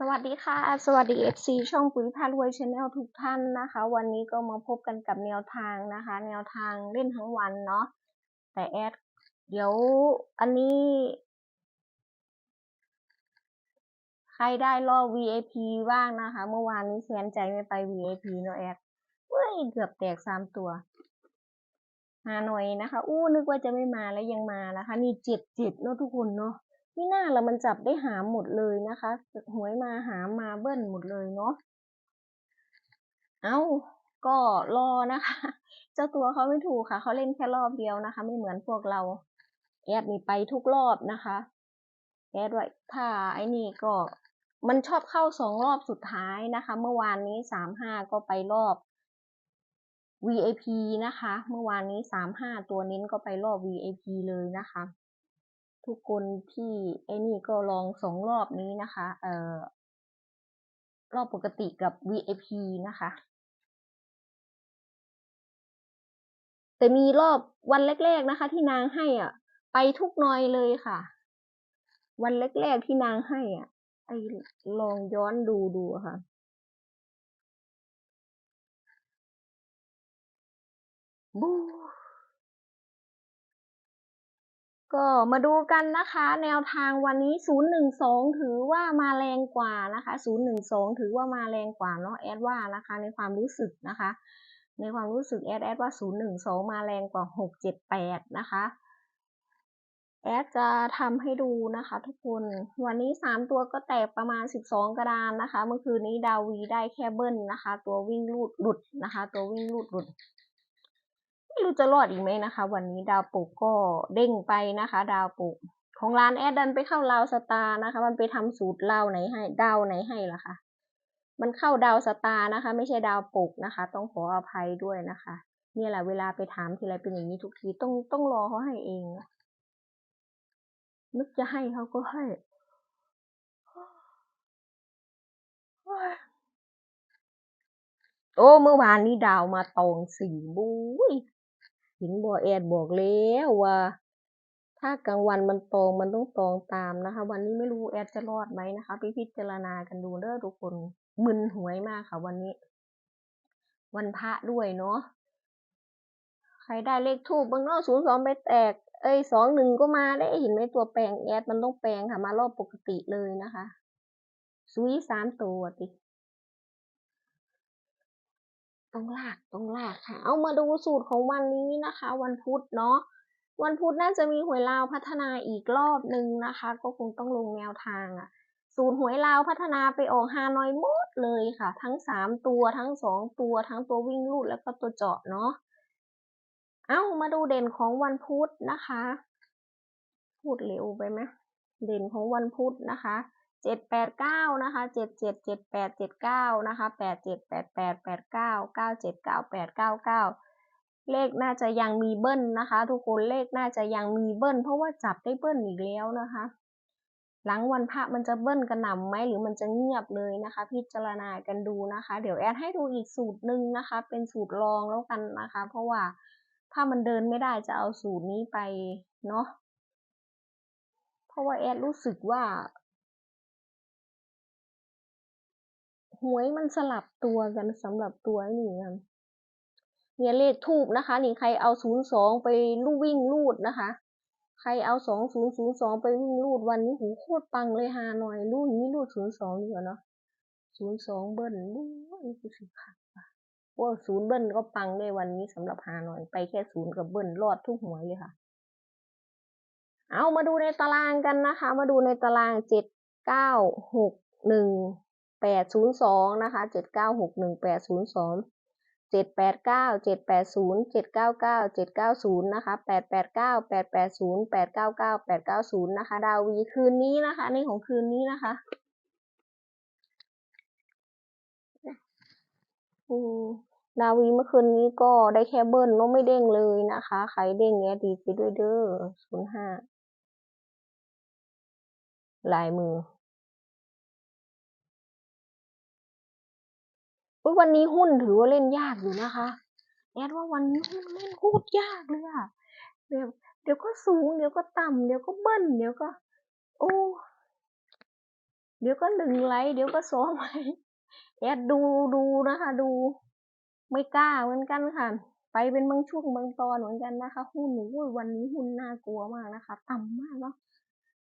สวัสดีค่ะ สวัสดี FC ช่องปุ๋ยพารวยชาแนลทุกท่านนะคะ วันนี้ก็มาพบกันกับแนวทางนะคะ แนวทางเล่นทั้งวันเนาะแต่แอดเดี๋ยวอันนี้ ใครได้รอบ VIP บ้างนะคะ เมื่อวานนี้แสนใจไม่ไป VIP เนาะแอดเฮ้ยเกือบแตกสามตัวหาหน่อยนะคะ อู้นึกว่าจะไม่มาแล้วยังมานะคะ นี่เจ็ดเจ็ดเนาะทุกคนเนาะ ไม่น่าละมันจับได้หามหมดเลยนะคะ หวยมาหามมาเบิ้ลหมดเลยเนาะ เอ้าก็รอนะคะ เจ้าตัวเขาไม่ถูกค่ะ เขาเล่นแค่รอบเดียวนะคะ ไม่เหมือนพวกเรา แอดนี่ไปทุกรอบนะคะ แอดไว้ถ้าไอ้นี่ก็ มันชอบเข้าสองรอบสุดท้ายนะคะ เมื่อวานนี้สามห้าก็ไปรอบ VIP นะคะ เมื่อวานนี้สามห้าตัวนิ้นก็ไปรอบ VIP เลยนะคะ ทุกคนที่ไอ้นี่ก็ลองสองรอบนี้นะคะ เอ่อ รอบปกติกับ VIP นะคะ แต่มีรอบวันแรก ๆนะคะ ที่นางให้อะ ไปทุกน้อยเลยค่ะ วันแรกๆที่นางให้อะ ไอ้ลองย้อนดูดูค่ะบู ก็มาดูกันนะคะ แนวทางวันนี้ 012 ถือว่ามาแรงกว่านะคะ 012 ถือว่ามาแรงกว่าเนาะแอดว่านะคะ ในความรู้สึกนะคะ ในความรู้สึกแอดแอดว่า 012 มาแรงกว่า 678 นะคะแอดจะทำให้ดูนะคะทุกคน วันนี้3ตัวก็แตกประมาณ12กระดานนะคะ เมื่อคืนนี้ดาวีได้แค่เบิ้ลนะคะ ตัววิ่งลูดหลุดนะคะ ตัววิ่งลูดหลุด ไม่รู้จะรอดอีกไหมนะคะ วันนี้ดาวปุกก็เด้งไปนะคะ ดาวปุกของร้านแอดดันไปเข้าลาวสตาร์นะคะ มันไปทำสูตรลาวไหนให้ดาวไหนให้ล่ะคะมันเข้าดาวสตาร์นะคะ ไม่ใช่ดาวปุกนะคะ ต้องขออภัยด้วยนะคะนี่แหละเวลาไปถามทีไรเป็นอย่างนี้ทุกทีต้องต้องรอเขาให้เองนึกจะให้เขาก็ให้โอ้เมื่อวานนี้ดาวมาตองสี่บุ้ย เห็นบอแอดบอกแล้วว่า ถ้ากลางวันมันตองมันต้องตองตามนะคะ วันนี้ไม่รู้แอดจะรอดไหมนะคะพี่พิจารณากันดูเด้อทุกคนมึนหวยมากค่ะวันนี้ วันพระด้วยเนาะใครได้เลขทูบบางนอกศูนย์สองไปแตก เอ้ยสองหนึ่งก็มาได้เห็นไหมตัวแปลงแอดมันต้องแปลงค่ะมารอบปกติเลยนะคะซุยสามตัวติ ต้องลากต้องลากค่ะ เอามาดูสูตรของวันนี้นะคะ วันพุธเนาะวันพุธน่าจะมีหวยลาวพัฒนาอีกรอบหนึ่งนะคะ ก็คงต้องลงแนวทางอะสูตรหวยลาวพัฒนาไปออกฮานอยหมดเลยค่ะ ทั้งสามตัวทั้งสองตัวทั้งตัววิ่งลูดแล้วก็ตัวเจาะเนาะเอามาดูเด่นของวันพุธนะคะ พูดเร็วไปไหมเด่นของวันพุธนะคะ เจ็ดแปดเก้านะคะเจ็ดเจ็ดเจ็ดแปดเจ็ดเก้านะคะแปดเจ็ดแปดแปดแปดเก้าเก้าเจ็ดเก้าแปดเก้าเก้าเลขน่าจะยังมีเบิ้ลนะคะ ทุกคนเลขน่าจะยังมีเบิ้ล เพราะว่าจับได้เบิ้ลอีกแล้วนะคะ หลังวันพระมันจะเบิ้ลกระหน่ำไหมหรือมันจะเงียบเลยนะคะ พิจารณากันดูนะคะ เดี๋ยวแอดให้ดูอีกสูตรหนึ่งนะคะ เป็นสูตรรองแล้วกันนะคะ เพราะว่าถ้ามันเดินไม่ได้จะเอาสูตรนี้ไปเนาะเพราะว่าแอดรู้สึกว่า หวยมันสลับตัวกันสำหรับตัวนี่นะเนี่ยเลขทูบนะคะ นี่ใครเอาศูนย์สองไปลู่วิ่งลูดนะคะ ใครเอาสองศูนย์ศูนย์สองไปวิ่งลูดวันนี้หูโคตรปังเลยฮาหน่อยลูดนี้ลูดศูนย์สองดีกว่าเนาะศูนย์สองเบิ้ลลูนี่คือสิค่ะว่าศูนย์เบิ้ลก็ปังในวันนี้สำหรับฮาหน่อยไปแค่ศูนย์กับเบิ้ลรอดทุกหวยเลยค่ะ เอามาดูในตารางกันนะคะ มาดูในตารางเจ็ดเก้าหกหนึ่ง แปดศูนย์สองนะคะเจ็ดเก้าหกหนึ่งแปดศูนย์สองเจ็ดแปดเก้าเจ็ดแปดศูนย์เจ็ดเก้าเก้าเจ็ดเก้าศูนย์นะคะแปดแปดเก้าแปดแปดศูนย์แปดเก้าเก้าแปดเก้าศูนย์นะคะ ดาวีคืนนี้นะคะ ในของคืนนี้นะคะดาวีเมื่อคืนนี้ก็ได้แค่เบิ้ลแล้วไม่เด้งเลยนะคะ ใครเด้งเนี้ยดีไปด้วยเด้อศูนย์ห้าลายมือ วันนี้หุ้นถือว่าเล่นยากอยู่นะคะแอดว่าวันนี้หุ้นเล่นโคตรยากเลยอะเดี๋ยวเดี๋ยวก็สูง เดี๋ยวก็ต่ำเดี๋ยวก็เบิ้ลเดี๋ยวก็ โอ้เดี๋ยวก็หนึ่งไลค์เดี๋ยวก็สองไลค์แอดดูดูนะคะ ดู ไม่กล้าเหมือนกันค่ะ ไปเป็นบางช่วงบางตอนเหมือนกันนะคะ หุ้นหนูวันนี้หุ้นน่ากลัวมากนะคะ ต่ำมากเนาะ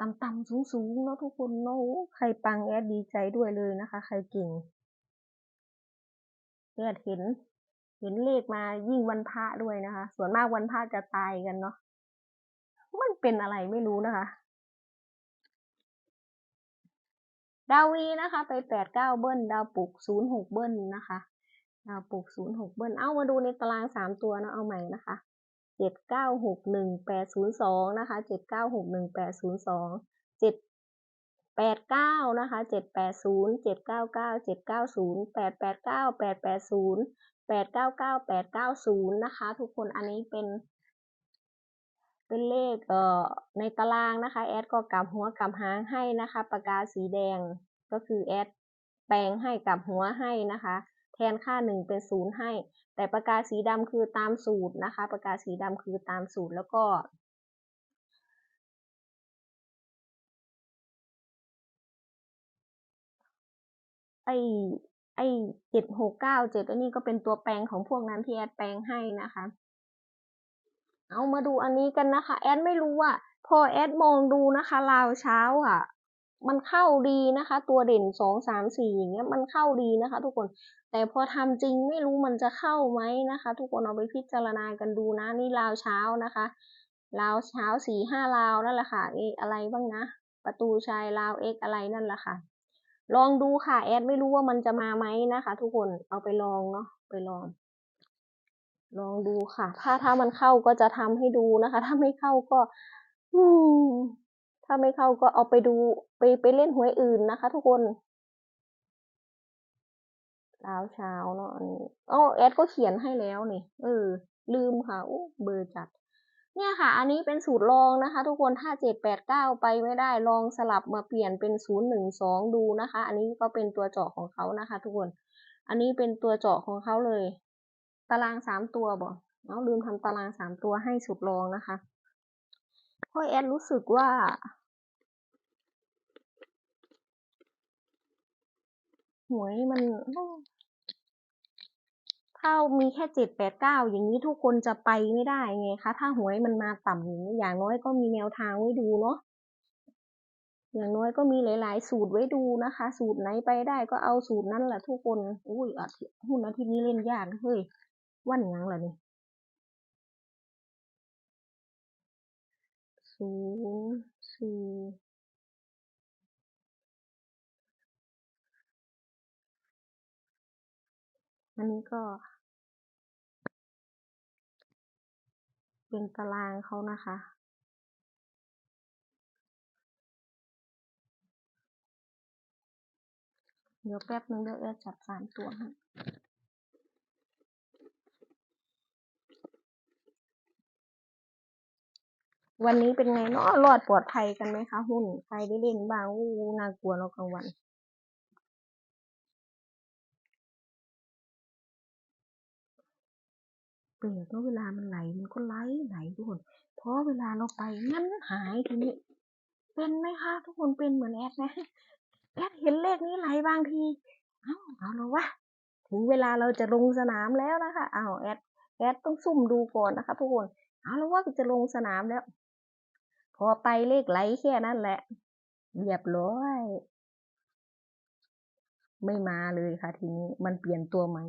ต่ำๆสูงๆเนาะทุกคนเนาะใครปังแอดดีใจด้วยเลยนะคะ ใครเก่ง แอดเห็น เห็นเลขมายิ่งวันพระด้วยนะคะ ส่วนมากวันพระจะตายกันเนาะมันเป็นอะไรไม่รู้นะคะดาวีนะคะ ไปแปดเก้าเบิ้ลดาวปลุกศูนย์หกเบิ้ลนะคะดาวปลุกศูนย์หกเบิ้ลเอามาดูในตารางสามตัวนะเอาใหม่นะคะเจ็ดเก้าหกหนึ่งแปดศูนย์สองนะคะเจ็ดเก้าหกหนึ่งแปดศูนย์สองเจ็ด แปดเก้านะคะเจ็ดแปดศูนย์เจ็ดเก้าเก้าเจ็ดเก้าศูนย์แปดแปดเก้าแปดแปดศูนย์แปดเก้าเก้าแปดเก้าศูนย์นะคะ ทุกคนอันนี้เป็น เป็นเลขเอ่อในตารางนะคะ แอดก็กลับหัวกลับหางให้นะคะปากกาสีแดงก็คือแอดแปลงให้กลับหัวให้นะคะ แทนค่าหนึ่งเป็นศูนย์ให้ แต่ปากกาสีดำคือตามสูตรนะคะปากกาสีดำคือตามสูตรแล้วก็ ไอ้ไอ้เจ็ดหกเก้าเจ็ดอันนี้ก็เป็นตัวแปลงของพวกนั้นที่แอดแปลงให้นะคะ เอามาดูอันนี้กันนะคะ แอดไม่รู้ว่าพอแอดมองดูนะคะราวเช้าอะ มันเข้าดีนะคะ ตัวเด่นสองสามสี่อย่างเงี้ยมันเข้าดีนะคะ ทุกคน แต่พอทำจริงไม่รู้มันจะเข้าไหมนะคะ ทุกคนเอาไปพิจารณากันดูนะนี่ราวเช้านะคะราวเช้าสี่ห้าราวนั่นแหละค่ะเอะอะไรบ้างนะประตูชายราวเอ็กอะไรนั่นแหละค่ะ ลองดูค่ะ แอดไม่รู้ว่ามันจะมาไหมนะคะ ทุกคนเอาไปลองเนาะไปลอง ลองดูค่ะ ถ้าถ้ามันเข้าก็จะทำให้ดูนะคะ ถ้าไม่เข้าก็ อืมถ้าไม่เข้าก็เอาไปดูไปไปเล่นหวยอื่นนะคะ ทุกคนเช้าเช้าเนาะอันนี้อ๋อแอดก็เขียนให้แล้วนี่เออ ลืมค่ะโอ้เบอร์จัด เนี่ยค่ะ อันนี้เป็นสูตรลองนะคะ ทุกคนถ้าเจ็ดแปดเก้าไปไม่ได้ลองสลับมาเปลี่ยนเป็นศูนย์หนึ่งสองดูนะคะ อันนี้ก็เป็นตัวเจาะของเขานะคะ ทุกคน อันนี้เป็นตัวเจาะของเขาเลย ตารางสามตัวบอกเอาลืมทำตารางสามตัวให้สุดลองนะคะเพราะแอดรู้สึกว่าหวยมัน ถ้ามีแค่เจ็ดแปดเก้าอย่างนี้ทุกคนจะไปไม่ได้ไงคะ ถ้าหวยมันมาต่ำอย่างนี้อย่างน้อยก็มีแนวทางไว้ดูเนาะอย่างน้อยก็มีหลาย ๆ สูตรไว้ดูนะคะ สูตรไหนไปได้ก็เอาสูตรนั้นแหละทุกคนอุ้ยอาทิตย์หุ้นอาทิตย์นี้เล่นยากเฮ้ยวันยังล่ะนี่ศูนย์สี่ อันนี้ก็ เป็นตารางเขานะคะ เดี๋ยวแป๊บนึงเดี๋ยวแอจัดสามตัวให้วันนี้เป็นไงเนาะรอดปลอดภัยกันไหมคะ หุ้น ใครได้เล่นบ้างอู้น่ากลัวเนาะกลางวัน ปลี่ยนเนาะเวลามันไหลมันก็ไหลไหลทุกคนเพราะเวลาเราไปงั้นหายทีนี้เป็นไหมคะทุกคนเป็นเหมือนแอดไหมแอดเห็นเลขนี้ไหลบางทีเอ้าเอาแล้ววะถึงเวลาเราจะลงสนามแล้วนะคะเอาแอดแอดต้องซุ่มดูก่อนนะคะทุกคนเอาแล้วว่าจะลงสนามแล้ว พอไปเลขไหลแค่นั้นแหละเรียบร้อยไม่มาเลยค่ะทีนี้มันเปลี่ยนตัวใหม่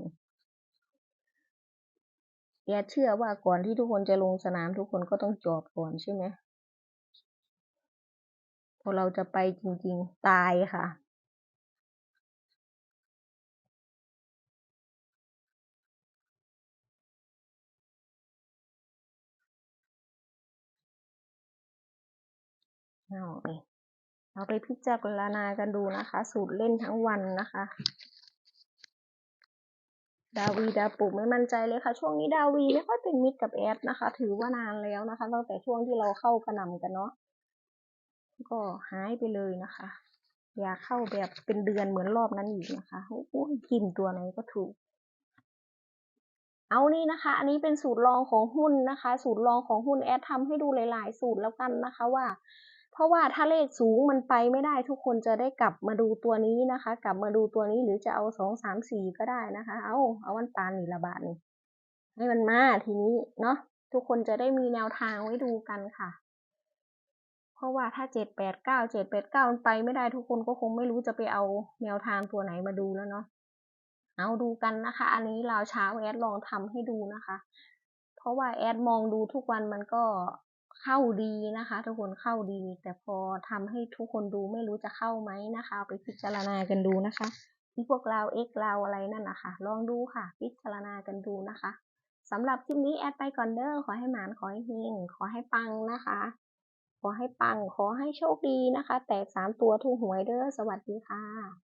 แอดเชื่อว่าก่อนที่ทุกคนจะลงสนามทุกคนก็ต้องจอดก่อนใช่ไหมพอเราจะไปจริง ๆ ตายค่ะ เอาไปพิจารณากันดูนะคะ สูตรเล่นทั้งวันนะคะ ดาวีดาปุกไม่มั่นใจเลยค่ะ ช่วงนี้ดาวีไม่ค่อยเป็นมิตรกับแอดนะคะ ถือว่านานแล้วนะคะตั้งแต่ช่วงที่เราเข้ากระหน่ำกันเนาะก็หายไปเลยนะคะ อยากเข้าแบบเป็นเดือนเหมือนรอบนั้นอีกนะคะโอ้ยกินตัวไหนก็ถูก เอานี่นะคะ อันนี้เป็นสูตรรองของหุ้นนะคะ สูตรรองของหุ้นแอดทำให้ดูหลาย ๆ สูตรแล้วกันนะคะว่า เพราะว่าถ้าเลขสูงมันไปไม่ได้ทุกคนจะได้กลับมาดูตัวนี้นะคะ กลับมาดูตัวนี้หรือจะเอาสองสามสี่ก็ได้นะคะ เอาเอาวันตาลนี่ละบาทนี่ให้มันมาทีนี้เนาะทุกคนจะได้มีแนวทางไว้ดูกันค่ะ เพราะว่าถ้าเจ็ดแปดเก้าเจ็ดแปดเก้ามันไปไม่ได้ทุกคนก็คงไม่รู้จะไปเอาแนวทางตัวไหนมาดูแล้วเนาะเอาดูกันนะคะ อันนี้เราเช้าแอดลองทำให้ดูนะคะ เพราะว่าแอดมองดูทุกวันมันก็ เข้าดีนะคะ ทุกคนเข้าดี แต่พอทำให้ทุกคนดูไม่รู้จะเข้าไหมนะคะไปพิจารณากันดูนะคะที่พวกเราเอ็กเราอะไรนั่นนะคะลองดูค่ะ พิจารณากันดูนะคะสำหรับคลิปนี้แอดไปก่อนเด้อขอให้หมานขอให้เฮงขอให้ปังนะคะ ขอให้ปังขอให้โชคดีนะคะ แตกสามตัวถูกหวยเด้อสวัสดีค่ะ